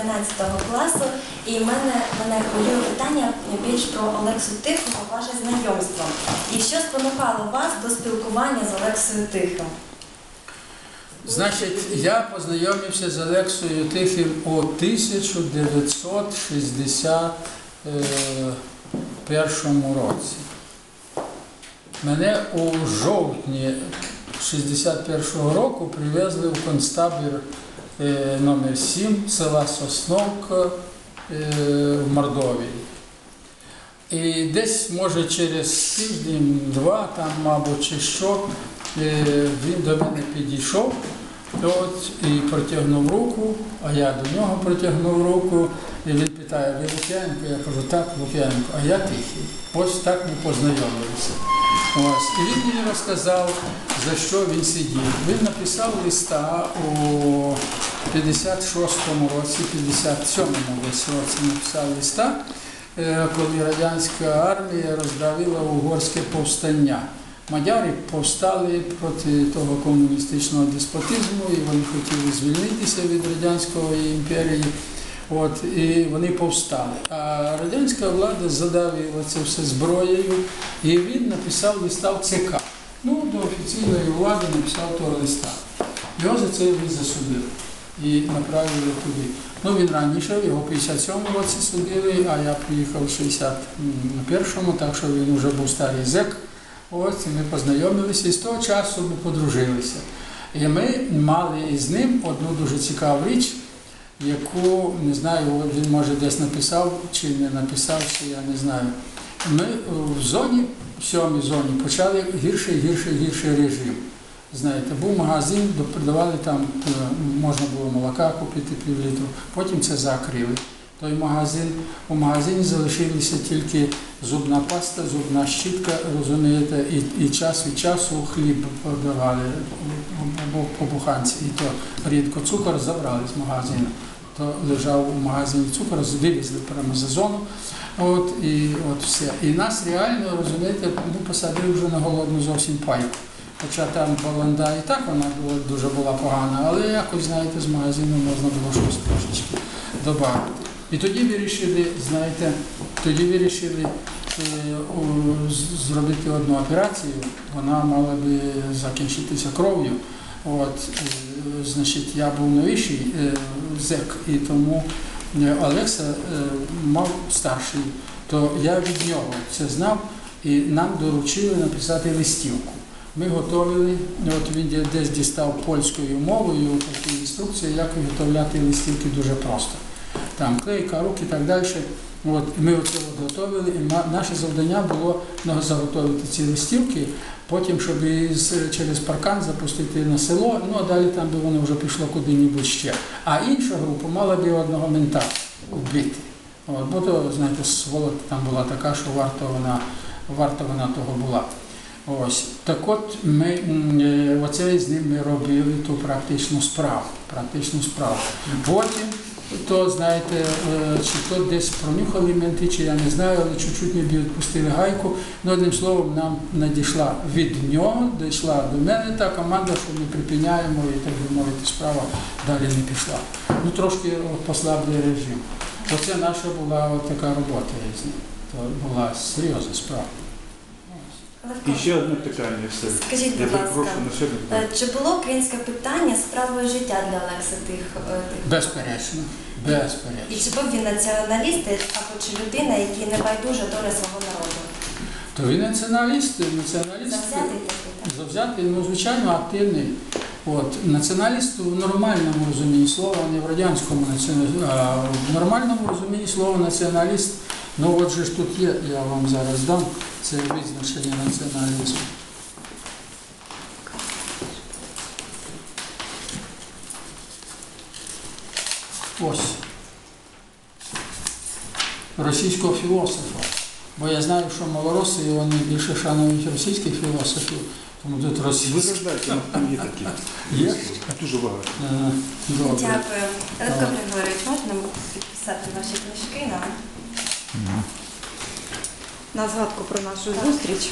11 класу, і мене мене хвилює питання більш про Олексу Тихого, ваше знайомство. І що спонукало вас до спілкування з Олексою Тихим? Значить, я познайомився з Олексою Тихим у 1961 році. Мене у жовтні 61-го року привезли в концтабір е, номер 7 села Сосновка е, в Мордовії. І десь, може, через тиждень-два, там, мабуть, чи що, е, він до мене підійшов от, і протягнув руку, а я до нього протягнув руку, і він питає, ви Лук'яненко? Я кажу, так, Лук'яненко, а я тихий. Ось так ми познайомилися. Ось. І він мені розказав, за що він сидів. Він написав листа у 56-му році, 57-му десь році написав листа, е, коли радянська армія роздавила угорське повстання. Мадяри повстали проти того комуністичного деспотизму, і вони хотіли звільнитися від Радянської імперії. От, і вони повстали. А радянська влада задавила це все зброєю, і він написав листа ЦК. Ну, до офіційної влади написав того листа. Його за це він засудив і направили туди. Ну, він раніше, його в 57-му році судили, а я приїхав в 61-му, так що він вже був старий зек. Ось і ми познайомилися і з того часу ми подружилися. І ми мали із ним одну дуже цікаву річ, яку не знаю, він може десь написав чи не написав, чи я не знаю. Ми в зоні, в сьомій зоні, почали гірший, гірший, гірший режим. Знаєте, був магазин, продавали там, е, можна було молока купити пів літру, потім це закрили. Той магазин, у магазині залишилися тільки зубна паста, зубна щітка, розумієте, і, і час від часу хліб продавали по буханці, і то рідко цукор забрали з магазину. То лежав у магазині цукор, вивезли прямо за зону. От і от все. І нас реально, розумієте, ну, посадили вже на голодну зовсім пайку. Хоча там баланда і так вона була, дуже була погана, але якось, знаєте, з магазину можна було щось трошечки додати. І тоді вирішили, знаєте, тоді вирішили е, у- зробити одну операцію. Вона мала би закінчитися кров'ю. От, е, значить, я був новіший е, зек, і тому е, Олекса е, мав старший, то я від нього це знав і нам доручили написати листівку. Ми готовили, от він десь дістав польською мовою такі інструкції, як виготовляти листівки дуже просто. Там клейка, рук і так далі. От, ми от готовили, і наше завдання було заготовити ці листівки, потім, щоб із, через паркан запустити на село, ну а далі там би воно вже пішло куди-небудь ще. А інша група мала би одного мента вбити. От, бо то, знаєте, сволота там була така, що варто вона, варто вона того була. Ось так от ми е, оце з ним робили ту практичну справу. Практичну справу. Потім то знаєте, чи то десь пронюхали менти, чи я не знаю, але чуть-чуть ніби відпустили гайку. Ну, одним словом, нам надійшла від нього, дійшла до мене та команда, що ми припиняємо і так би мовити, справа далі не пішла. Ну трошки от, послаблює режим. Оце наша була така робота з ним. Була серйозна справа. Левко, І ще одне питання. Все. Скажіть, будь ласка, е, чи було українське питання справою життя для Олекса Тих? е, Тих- Безперечно, І чи був він націоналіст або чи людина, який не байдуже доля свого народу? То він націоналіст, націоналіст. Завзятий такий, так? Завзятий, ну, звичайно, активний. От. Націоналіст в нормальному розумінні слова, не в радянському націоналізмі, а в нормальному розумінні слова націоналіст. Ну от же ж тут є, я вам зараз дам це визначення націоналізму. Ось. Російського філософа. Бо я знаю, що малороси вони більше шанують російських філософів, тому тут Ви російські. заждайте, там є такі. Є? Дуже багато. Е. Дякую. Так. Григорович, можна підписати ваші книжки нам? На згадку про нашу зустріч.